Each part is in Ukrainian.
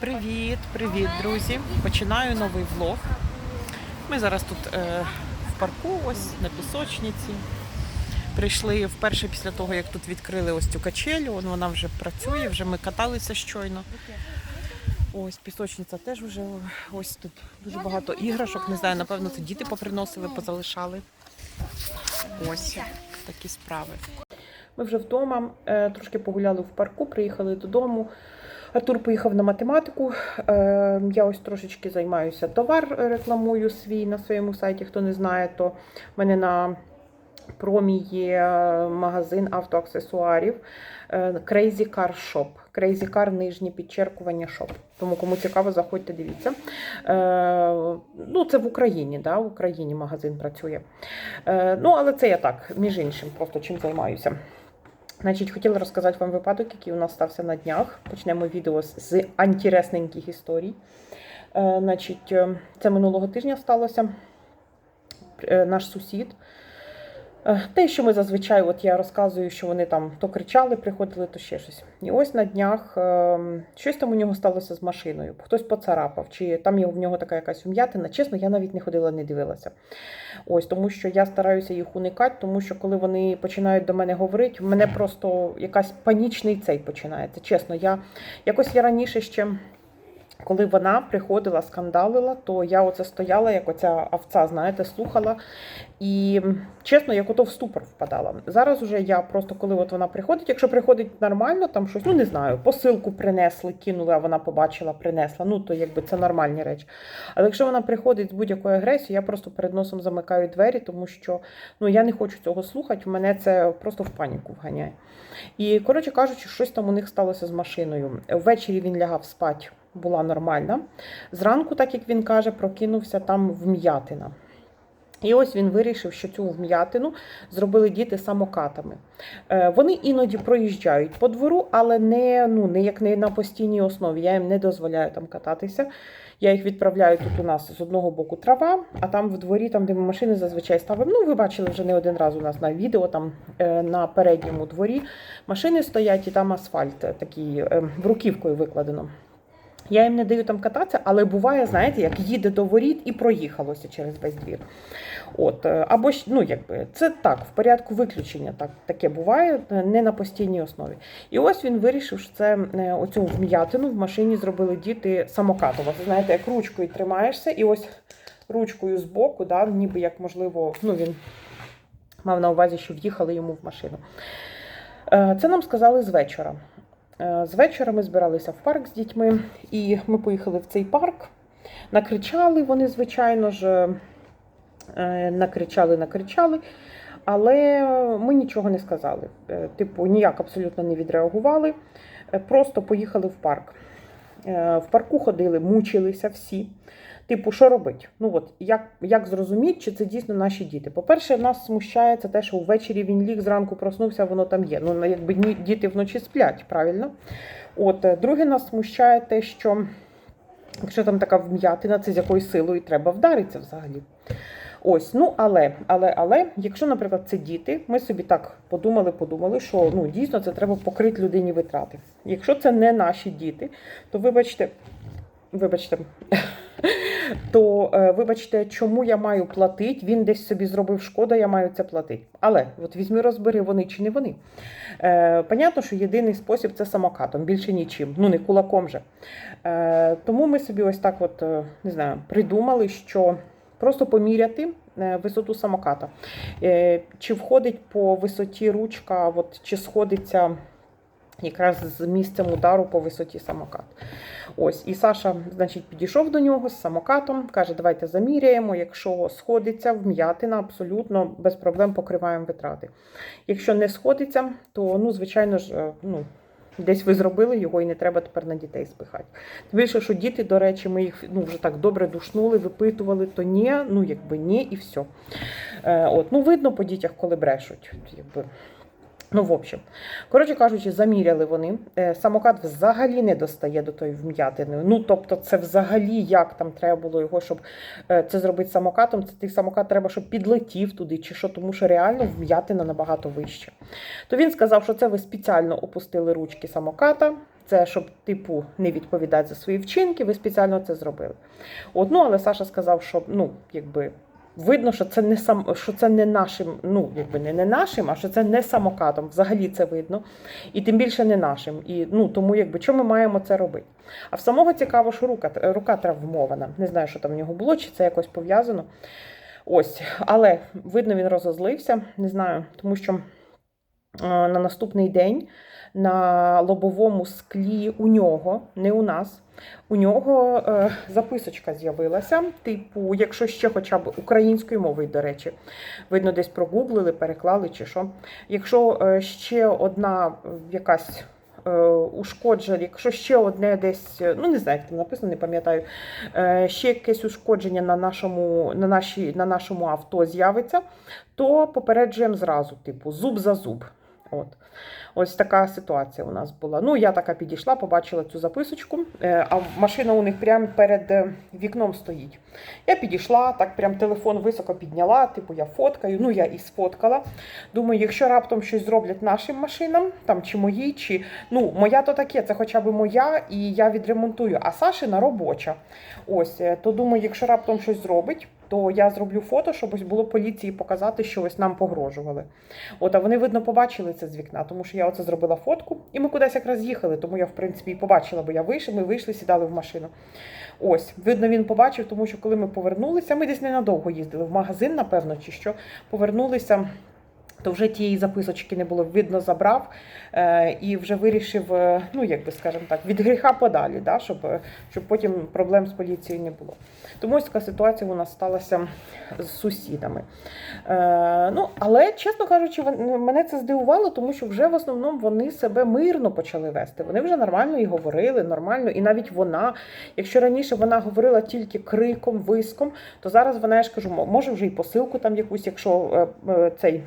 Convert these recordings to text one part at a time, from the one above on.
Привіт, привіт, друзі! Починаю новий влог. Ми зараз тут е, в парку, ось на пісочниці. Прийшли вперше після того, як тут відкрили ось цю качелю. Вон Вона вже працює, вже ми каталися щойно. Ось пісочниця теж вже ось тут дуже багато іграшок. Не знаю, напевно, це діти поприносили, позалишали. Ось такі справи. Ми вже вдома е, трошки погуляли в парку, приїхали додому. Артур поїхав на математику. Е, Я ось трошечки займаюся товар, е, рекламую свій на своєму сайті. Хто не знає, то в мене на промі є магазин автоаксесуарів е, Crazy Car Shop. Crazy Car нижнє підчеркування shop. Тому кому цікаво, заходьте, дивіться. Е, Ну, це в Україні, да, в Україні магазин працює. Е, Ну, але це я так, між іншим, просто чим займаюся. Значить, хотіла розказати вам випадок, який у нас стався на днях. Почнемо відео з антіресненьких історій. Е, Значить, е, це минулого тижня сталося. Е, Наш сусід. Е, Те, що ми зазвичай, от я розказую, що вони там то кричали, приходили, то ще щось. І ось на днях е, щось там у нього сталося з машиною. Хтось поцарапав, чи там в нього така якась ум'ятина. Чесно, я навіть не ходила, не дивилася. Ось тому, що я стараюся їх уникати, тому що коли вони починають до мене говорити, в мене просто якась панічний цей починається. Чесно, я якось я раніше ще. Коли вона приходила, скандалила, то я оце стояла, як оця овця, знаєте, слухала. І чесно, як ото в ступор впадала. Зараз уже я просто, коли от вона приходить, якщо приходить нормально, там щось, ну не знаю, посилку принесли, кинули, а вона побачила, принесла. Ну то якби це нормальні речі. Але якщо вона приходить з будь-якою агресією, я просто перед носом замикаю двері, тому що ну я не хочу цього слухати. Мене це просто в паніку вганяє. І коротше кажучи, щось там у них сталося з машиною. Ввечері він лягав спати була нормальна. Зранку, так як він каже, прокинувся там вм'ятина. І ось він вирішив, що цю вм'ятину зробили діти самокатами. Е, Вони іноді проїжджають по двору, але не, ну, не як не на постійній основі. Я їм не дозволяю там кататися. Я їх відправляю тут у нас з одного боку трава, а там в дворі, там, де ми машини зазвичай ставимо. Ну, ви бачили вже не один раз у нас на відео, там е, на передньому дворі машини стоять і там асфальт е, такий е, бруківкою викладено. Я їм не даю там кататися, але буває, знаєте, як їде до воріт і проїхалося через весь двір. От, е, або ну, якби, це так, в порядку виключення так, таке буває, е, не на постійній основі. І ось він вирішив, що це е, оцю вм'ятину в машині зробили діти самокатово. Це знаєте, як ручкою тримаєшся, і ось ручкою збоку, да, ніби як можливо, ну він мав на увазі, що в'їхали йому в машину. Це нам сказали з вечора. Е, З вечора ми збиралися в парк з дітьми, і ми поїхали в цей парк. Накричали вони, звичайно ж, е, накричали, накричали, але ми нічого не сказали. Е, Типу, ніяк абсолютно не відреагували. Просто поїхали в парк. В парку ходили, мучилися всі. Типу, що робити? Ну от як, як зрозуміти, чи це дійсно наші діти? По-перше, нас смущає це те, що ввечері він ліг, зранку проснувся, воно там є. Ну, якби діти вночі сплять, правильно? От, е, друге, нас смущає те, що якщо там така вм'ятина, це з якою силою треба вдаритися взагалі. Ось, ну але, але, але, якщо, наприклад, це діти, ми собі так подумали, подумали, що ну дійсно це треба покрити людині витрати. Якщо це не наші діти, то вибачте, вибачте, то е, вибачте, чому я маю платити? Він десь собі зробив шкода, я маю це платити. Але от візьми, розбери, вони чи не вони. Е, понятно, що єдиний спосіб це самокатом, більше нічим, ну не кулаком же. Е, тому ми собі ось так, от е, не знаю, придумали, що просто поміряти е, висоту самоката. Чи входить по висоті ручка, от, чи сходиться якраз з місцем удару по висоті самокат. Ось, і Саша, значить, підійшов до нього з самокатом, каже, давайте заміряємо. Якщо сходиться, вм'ятина, абсолютно без проблем покриваємо витрати. Якщо не сходиться, то, ну, звичайно ж, е, ну, десь ви зробили його і не треба тепер на дітей спихати. Тим більше, що діти, до речі, ми їх ну, вже так добре душнули, випитували, то ні, ну якби ні, і все. Е, от, ну, видно по дітях, коли брешуть. Якби. Ну, в общем, коротше кажучи, заміряли вони. Е, Самокат взагалі не достає до тої вм'ятини. Ну, тобто, це взагалі як там треба було його, щоб е, це зробити самокатом. Це той самокат треба, щоб підлетів туди, чи що, тому що реально вм'ятина набагато вища. То він сказав, що це ви спеціально опустили ручки самоката, це щоб, типу, не відповідати за свої вчинки, ви спеціально це зробили. От, ну, але Саша сказав, що ну, якби. Видно, що це не сам, що це не нашим, ну якби не, не нашим, а що це не самокатом. Взагалі це видно, і тим більше не нашим. І ну тому, якби що ми маємо це робити. А в самого цікаво, що рука рука травмована. Не знаю, що там в нього було, чи це якось пов'язано. Ось, але видно, він розозлився. Не знаю, тому що на наступний день на лобовому склі у нього, не у нас, у нього е, записочка з'явилася. Типу, якщо ще хоча б українською мовою, до речі, видно, десь прогуглили, переклали чи що. Якщо е, ще одна е, якась е, ушкодження, якщо ще одне десь, е, ну не знаю, як там написано, не пам'ятаю, е, ще якесь ушкодження на нашому, на, нашій, на нашому авто з'явиться, то попереджуємо зразу, типу, зуб за зуб. От. Ось така ситуація у нас була. Ну, я така підійшла, побачила цю записочку, е, а машина у них прямо перед е, вікном стоїть. Я підійшла, так прям телефон високо підняла, типу я фоткаю, ну я і сфоткала. Думаю, якщо раптом щось зроблять нашим машинам, там чи мої, чи ну, моя то таке, це хоча б моя, і я відремонтую, а Сашина робоча. Ось, е, то думаю, якщо раптом щось зробить, то я зроблю фото, щоб ось було поліції показати, що ось нам погрожували. От, а вони, видно, побачили це з вікна, тому що я оце зробила фотку, і ми кудись якраз їхали, тому я, в принципі, і побачила, бо я вийшла, ми вийшли, сідали в машину. Ось, видно, він побачив, тому що коли ми повернулися, ми десь ненадовго їздили в магазин, напевно, чи що, повернулися. То вже тієї записочки не було, видно, забрав е, і вже вирішив, е, ну як би скажемо так, від гріха подалі, да, щоб, е, щоб потім проблем з поліцією не було. Тому ось така ситуація у нас сталася з сусідами. Ну, але, чесно кажучи, мене це здивувало, тому що вже в основному вони себе мирно почали вести. Вони вже нормально і говорили, нормально, і навіть вона, якщо раніше вона говорила тільки криком, виском, то зараз вона, я ж кажу, може вже і посилку там якусь, якщо цей.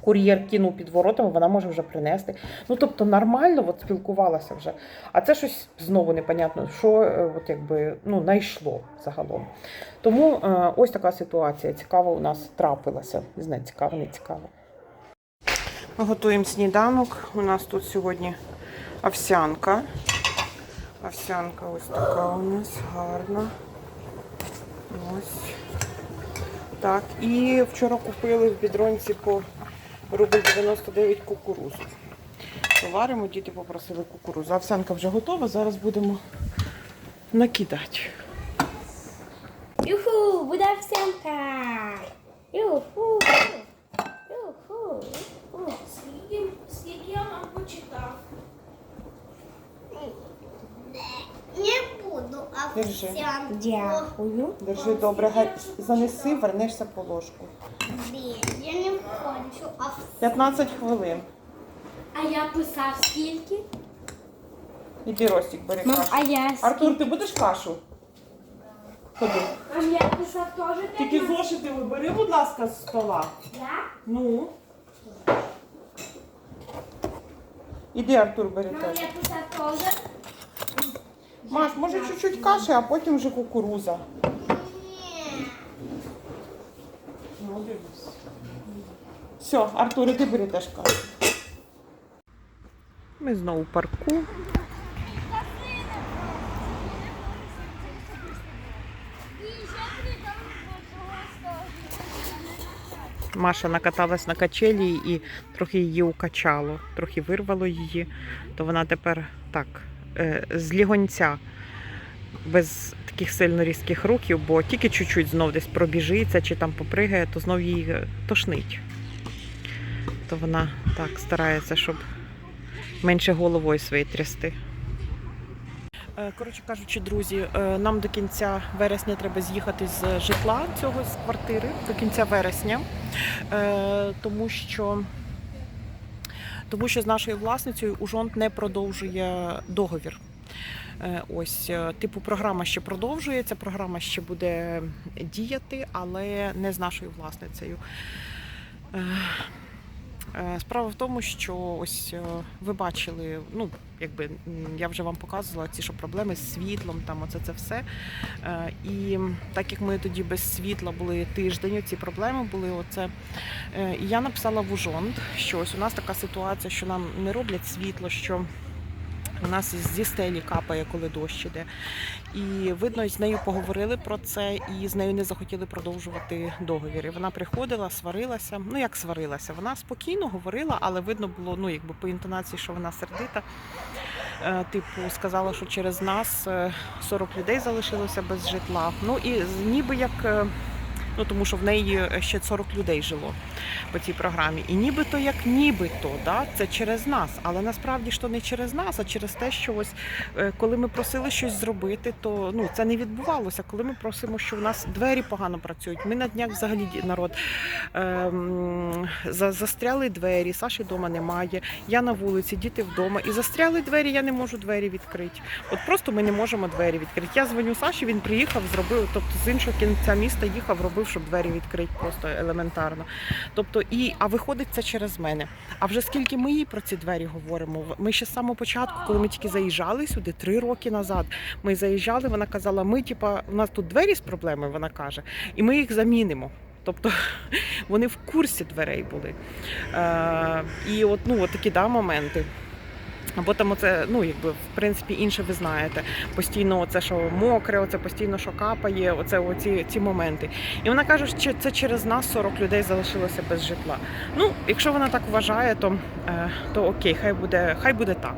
Кур'єр кинув під воротами, вона може вже принести. Ну тобто нормально от спілкувалася вже. А це щось знову непонятно, що е, от якби ну знайшло загалом. Тому е, ось така ситуація. Цікаво у нас трапилася. Не знаю, цікаво, не цікаво. Ми готуємо сніданок. У нас тут сьогодні овсянка. Овсянка ось така у нас гарна. Ось. Так, і вчора купили в бідронці по рубль 99 кукурузу. Поваримо, діти попросили кукурузу. Овсянка вже готова, зараз будемо накидати. Юху, буде овсянка. Юху. Юху. Скільки, скільки я вам почитав? Не буду Держи. овсянку. Дякую. Держи добре, занеси, вернешся по ложку. Блін, я не хочу овсянку. 15 хвилин. А я писав скільки? Іди, Ростік, бери Мам, кашу. а я Артур, ти будеш кашу? Ходи. А я писав теж Тільки зошити вибери, будь ласка, з стола. Я? Ну. Іди, Артур, бери Мам, теж. я писав теж. Маш, може чуть-чуть каші, а потім вже кукуруза. Ну, дивись. Все, Артур, і ти бери теж. Ми знову в парку. Маша накаталась на качелі і трохи її укачало, трохи вирвало її, то вона тепер так, е, з лігонця, без таких сильно різких рухів, бо тільки чуть-чуть знов десь пробіжиться чи там попригає, то знов її е, тошнить. То вона так старається, щоб менше головою своєю трясти. Е, Коротше кажучи, друзі, е, нам до кінця вересня треба з'їхати з житла цього з квартири до кінця вересня, Е, тому що. Тому що з нашою власницею Ужонт не продовжує договір. Ось, типу, програма ще продовжується, програма ще буде діяти, але не з нашою власницею. Е, Справа в тому, що ось е, ви бачили, ну якби я вже вам показувала ці що проблеми з світлом, там оце це все. Е, І так як ми тоді без світла були тиждень, ці проблеми були. Оце і я написала в Ужонд, що ось у нас така ситуація, що нам не роблять світло, що У нас зі стелі капає, коли дощ іде. І видно, з нею поговорили про це, і з нею не захотіли продовжувати договір. І вона приходила, сварилася. Ну як сварилася? Вона спокійно говорила, але видно було, ну якби по інтонації, що вона сердита. Е, Типу, сказала, що через нас е, 40 людей залишилося без житла. Ну і ніби як. Е, Ну, тому що в неї ще 40 людей жило по цій програмі. І нібито як нібито, да, це через нас. Але насправді то не через нас, а через те, що ось е, коли ми просили щось зробити, то ну це не відбувалося. Коли ми просимо, що в нас двері погано працюють. Ми на днях взагалі народ ем, за- застряли двері, Саші вдома немає. Я на вулиці, діти вдома. І застряли двері, я не можу двері відкрити. От просто ми не можемо двері відкрити. Я дзвоню Саші, він приїхав, зробив, тобто з іншого кінця міста їхав, робив, щоб двері відкрити просто елементарно. Тобто, і а виходить це через мене. А вже скільки ми їй про ці двері говоримо? Ми ще з самого початку, коли ми тільки заїжджали сюди, три роки назад. Ми заїжджали, вона казала, ми, типа, у нас тут двері з проблемою, вона каже, і ми їх замінимо. Тобто вони в курсі дверей були. Е, і от, ну, от такі да, моменти. Або там оце, ну якби в принципі інше ви знаєте. Постійно оце, що мокре, оце постійно, що капає, оце оці ці моменти. І вона каже, що це через нас 40 людей залишилося без житла. Ну, якщо вона так вважає, то, е, то окей, хай буде, хай буде так.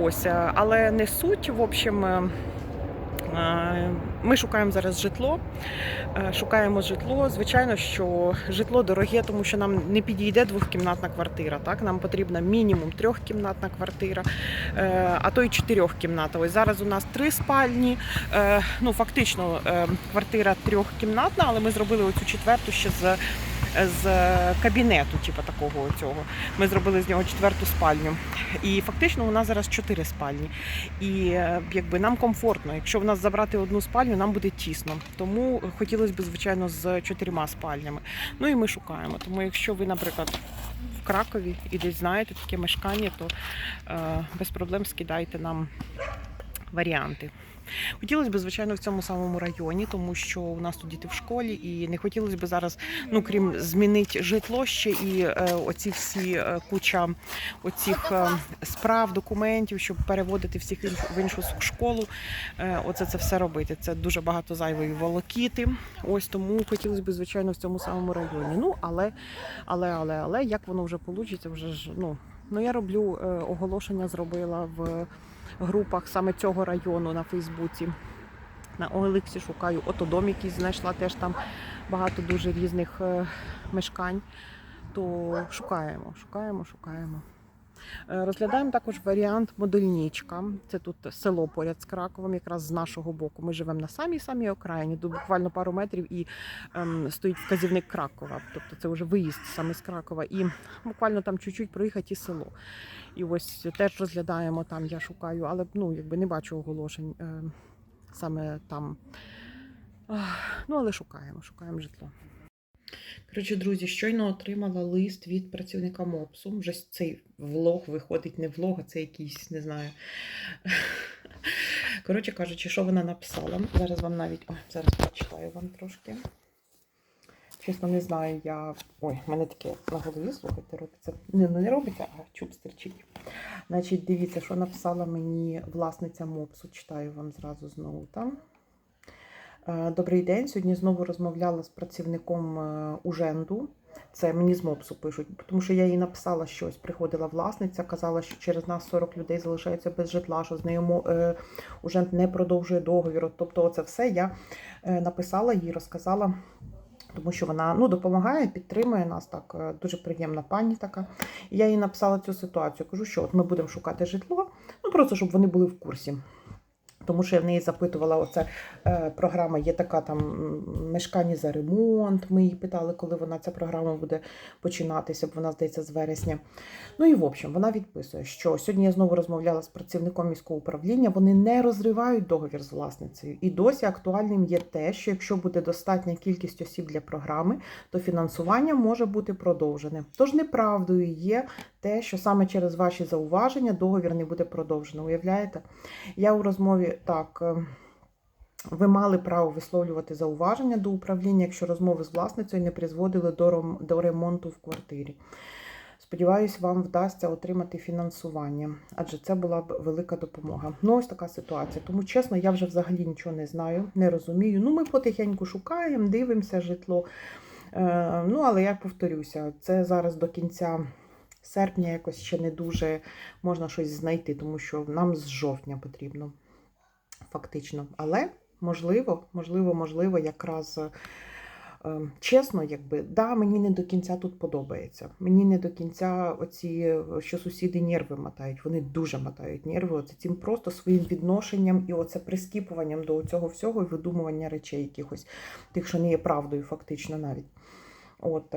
Ось, е, але не суть, в общем. Ми шукаємо зараз житло. Е, Шукаємо житло. Звичайно, що житло дороге, тому що нам не підійде двохкімнатна квартира. Так, нам потрібна мінімум трьохкімнатна квартира, е, а то й чотирьохкімната. Ось зараз у нас три спальні. Е, Ну фактично квартира трьохкімнатна, але ми зробили оцю четверту ще з. З кабінету, типу такого цього. Ми зробили з нього четверту спальню. І фактично у нас зараз чотири спальні. І якби нам комфортно. Якщо в нас забрати одну спальню, нам буде тісно. Тому хотілося б, звичайно, з чотирма спальнями. Ну і ми шукаємо. Тому якщо ви, наприклад, в Кракові і десь знаєте таке мешкання, то е, без проблем скидайте нам варіанти. Хотілося б, звичайно, в цьому самому районі, тому що у нас тут діти в школі, і не хотілося б зараз, ну крім змінити житло ще і е, оці всі е, куча оцих е, справ, документів, щоб переводити всіх в- іншу школу. Е, оце це все робити. Це дуже багато зайвої волокіти. Ось тому хотілося б, звичайно, в цьому самому районі. Ну, але, але, але, але як воно вже вийде, вже ж ну. Ну, я роблю е, оголошення, зробила в групах саме цього району на Фейсбуці. На Олексі шукаю отодом, який знайшла теж там багато дуже різних е, мешкань. То шукаємо, шукаємо, шукаємо. Е, Розглядаємо також варіант модельничка. Це тут село поряд з Краковом, якраз з нашого боку. Ми живемо на самій самій окраїні, буквально пару метрів і ем, стоїть вказівник Кракова. Тобто це вже виїзд саме з Кракова. І буквально там чуть-чуть проїхати і село. І ось теж розглядаємо там, я шукаю, але ну, якби не бачу оголошень е, саме там. Ну, але шукаємо, шукаємо житло. Коротше, друзі, щойно отримала лист від працівника МОПСу. Вже цей влог виходить не влог, а це якийсь, не знаю. Коротше кажучи, що вона написала. Зараз вам навіть. Ой, зараз прочитаю вам трошки. Чесно, не знаю, я. Ой, в мене таке на голові, слухайте, робиться. Не, ну, не робиться, а чуб стерчить. Значить, дивіться, що написала мені власниця МОПСу. Читаю вам зразу знову там. Е, Добрий день. Сьогодні знову розмовляла з працівником е, Уженду. Це мені з МОПСу пишуть, тому що я їй написала щось. Приходила власниця, казала, що через нас 40 людей залишаються без житла, що з нею е, Уженд не продовжує договір. Тобто, оце все я написала їй, розказала. Тому що вона ну, допомагає, підтримує нас так, дуже приємна пані така. І я їй написала цю ситуацію. Кажу, що от ми будемо шукати житло, ну просто щоб вони були в курсі. Тому що я в неї запитувала, оце е, програма є така там мешкання за ремонт. Ми її питали, коли вона ця програма буде починатися, бо вона здається з вересня. Ну і в общем, вона відписує, що сьогодні я знову розмовляла з працівником міського управління. Вони не розривають договір з власницею. І досі актуальним є те, що якщо буде достатня кількість осіб для програми, то фінансування може бути продовжене. Тож неправдою є те, що саме через ваші зауваження договір не буде продовжено. Уявляєте? Я у розмові так. е, Ви мали право висловлювати зауваження до управління, якщо розмови з власницею не призводили до ремонту в квартирі. Сподіваюсь, вам вдасться отримати фінансування, адже це була б велика допомога. Ну, ось така ситуація. Тому чесно, я вже взагалі нічого не знаю, не розумію. Ну, ми потихеньку шукаємо, дивимося житло. Е, ну, але я повторюся, це зараз до кінця серпня якось ще не дуже можна щось знайти, тому що нам з жовтня потрібно фактично. Але можливо, можливо, можливо, якраз. е, Е, Чесно, якби да, мені не до кінця тут подобається. Мені не до кінця оці, е, що сусіди нерви мотають. Вони дуже мотають нерви. Оце цим просто своїм відношенням і оце прискіпуванням до цього всього і видумування речей якихось, тих, що не є правдою, фактично навіть. От.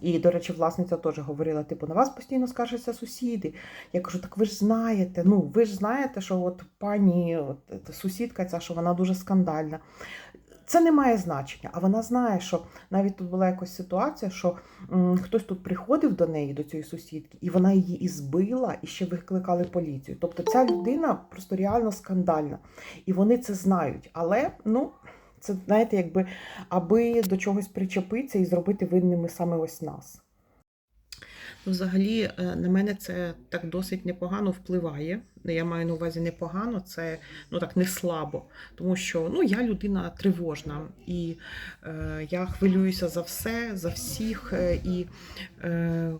І, до речі, власниця теж говорила: типу, на вас постійно скаржаться сусіди. Я кажу, так ви ж знаєте, ну ви ж знаєте, що от пані от, сусідка ця, що вона дуже скандальна. Це не має значення, а вона знає, що навіть тут була якась ситуація, що м, хтось тут приходив до неї, до цієї сусідки, і вона її і збила, і ще викликали поліцію. Тобто ця людина просто реально скандальна. І вони це знають. Але ну, це знаєте, якби аби до чогось причепитися і зробити винними саме ось нас. Ну, взагалі, е, на мене це так досить непогано впливає. Я маю на увазі непогано, це ну так не слабо. Тому що ну, я людина тривожна, і е, я хвилююся за все, за всіх. е, І е,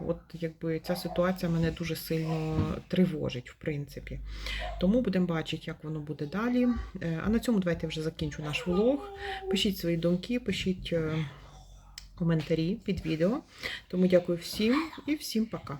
от якби ця ситуація мене дуже сильно тривожить, в принципі. Тому будемо бачити, як воно буде далі. Е, а на цьому давайте вже закінчу наш влог. Пишіть свої думки, пишіть. е, Коментарі під відео. Тому дякую всім і всім пока.